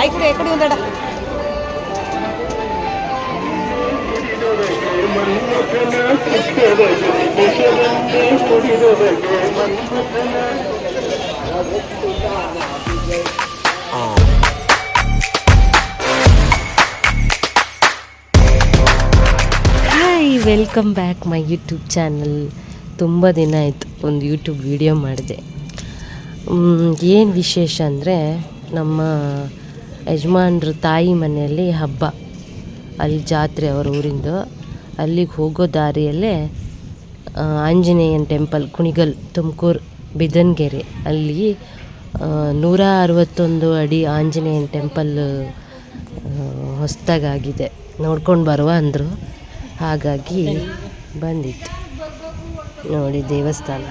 ಆಯ್ತು ಎಕ್ಕಡಿ ಒಂದಡ hi welcome back my YouTube channel ತುಂಬ ದಿನ ಆಯಿತು ಒಂದು ಯೂಟ್ಯೂಬ್ ವಿಡಿಯೋ ಮಾಡಿದೆ. ಏನು ವಿಶೇಷ ಅಂದರೆ ನಮ್ಮ ಯಜಮಾನ್ರ ತಾಯಿ ಮನೆಯಲ್ಲಿ ಹಬ್ಬ. ಅಲ್ಲಿ ಜಾತ್ರೆ ಅವ್ರ ಊರಿಂದು. ಅಲ್ಲಿಗೆ ಹೋಗೋ ದಾರಿಯಲ್ಲೇ ಆಂಜನೇಯನ ಟೆಂಪಲ್, ಕುಣಿಗಲ್, ತುಮಕೂರು, ಬಿದನ್ಗೆರೆ. ಅಲ್ಲಿ ನೂರ ಅರವತ್ತೊಂದು ಅಡಿ ಆಂಜನೇಯನ ಟೆಂಪಲ್ ಹೊಸದಾಗಿದೆ ನೋಡ್ಕೊಂಡು ಬರುವ ಅಂದರು. ಹಾಗಾಗಿ ಬಂದಿತ್ತು. ನೋಡಿ ದೇವಸ್ಥಾನ.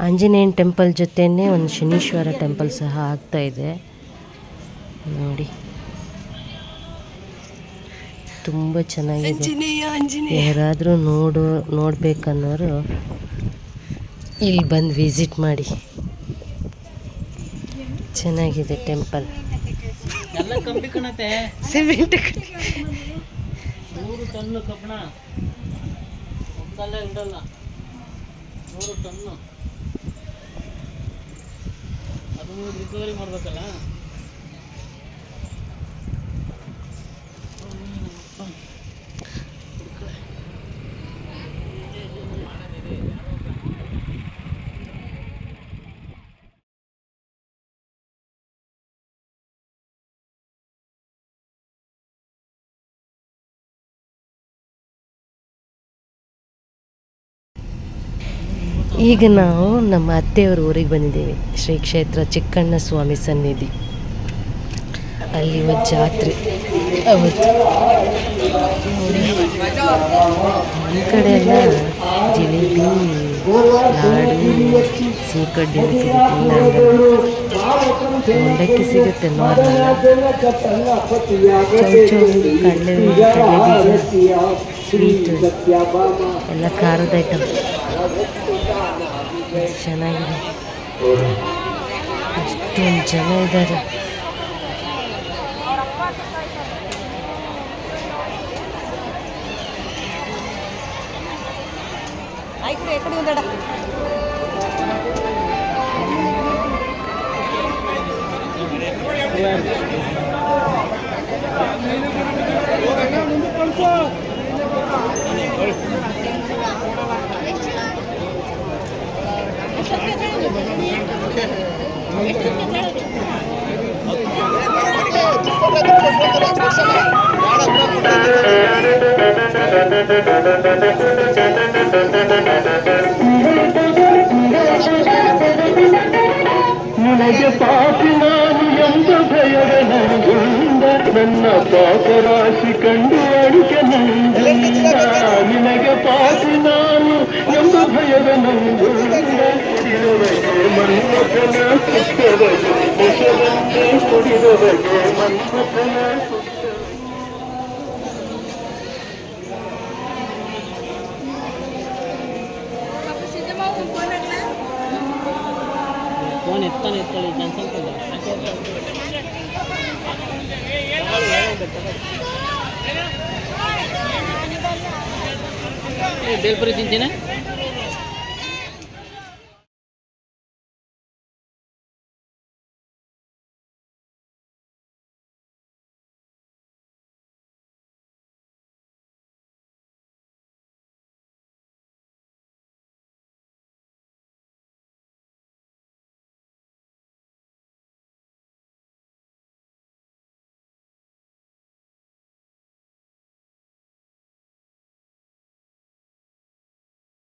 ಆಂಜನೇಯನ ಟೆಂಪಲ್ ಜೊತೆನೇ ಒಂದು ಶನೀಶ್ವರ ಟೆಂಪಲ್ ಸಹ ಆಗ್ತಾ ಇದೆ. ನೋಡಿ. ತುಂಬ ಚೆನ್ನಾಗಿದೆ. ಯಾರಾದರೂ ನೋಡು ನೋಡ್ಬೇಕನ್ನೋರು ಇಲ್ಲಿ ಬಂದು ವಿಸಿಟ್ ಮಾಡಿ. ಚೆನ್ನಾಗಿದೆ ಟೆಂಪಲ್. ಎಲ್ಲ ಕಂಬಿ ಕಣತೆ. ಸಿಮೆಂಟ್ ನೂರು ಟನ್ನು ಕಬ್ಬಣ. ಒಂದಲ್ಲ ಎರಡಲ್ಲ ನೂರು ಟನ್ನು ಅದು ರಿಕವರಿ ಮಾಡ್ಬೇಕಲ್ಲ? ಈಗ ನಾವು ನಮ್ಮ ಅತ್ತೆಯವ್ರ ಊರಿಗೆ ಬಂದಿದ್ದೇವೆ. ಶ್ರೀ ಕ್ಷೇತ್ರ ಚಿಕ್ಕಣ್ಣ ಸ್ವಾಮಿ ಸನ್ನಿಧಿ. ಅಲ್ಲಿ ಒಂದು ಜಾತ್ರೆ ಅವತ್ತು. ಈ ಕಡೆ ಎಲ್ಲ ಜಿಲೇಬಿ, ಲಾಡು, ಸೀಕಡ್ಡಿ ಸಿಗುತ್ತೆ. ಮಂಡಕ್ಕಿ ಸಿಗುತ್ತೆ ನಾರ್ಮಲ್ ಚೌಚೌ ಕಡಲೆ ಕಡಲೆ ಸ್ವೀಟ್ ಎಲ್ಲ ಖಾರದ ಐಟಮ್ ಚೆನ್ನಾಗಿದೆ ಅಷ್ಟೊಂದು ಜನ ಇದ್ದಾರೆ ಆಯ್ತು ಎಕ್ಕಡಿ ಒಂದಡ ಪಾಪಿ ನಾನು ಎಂಬ ಭಯದ ನಂಗುಂದ ನನ್ನ ಪಾಪರಾಶಿ ಕಂಡು ಅಡಿಕೆ ನಂಗುಂದ ನಿನಗೆ ಪಾಪಿ ನಾನು ಎಂಬ ಭಯದ ನಂಗುಂದ ಕುಡಿದವಗೆ ಮನ್ಮಥನ ಸುತ್ತವಗೆ ವಿಷದಂತೆ ಕುಡಿದವಗೆ ಮನ್ಮಥನ ಫೋನ್ ಎತ್ತಾನೆ ಎತ್ತಳಿ ಕೊಡ ಬೇಲ್ಪುರಿ ತಿಂತೀನಿ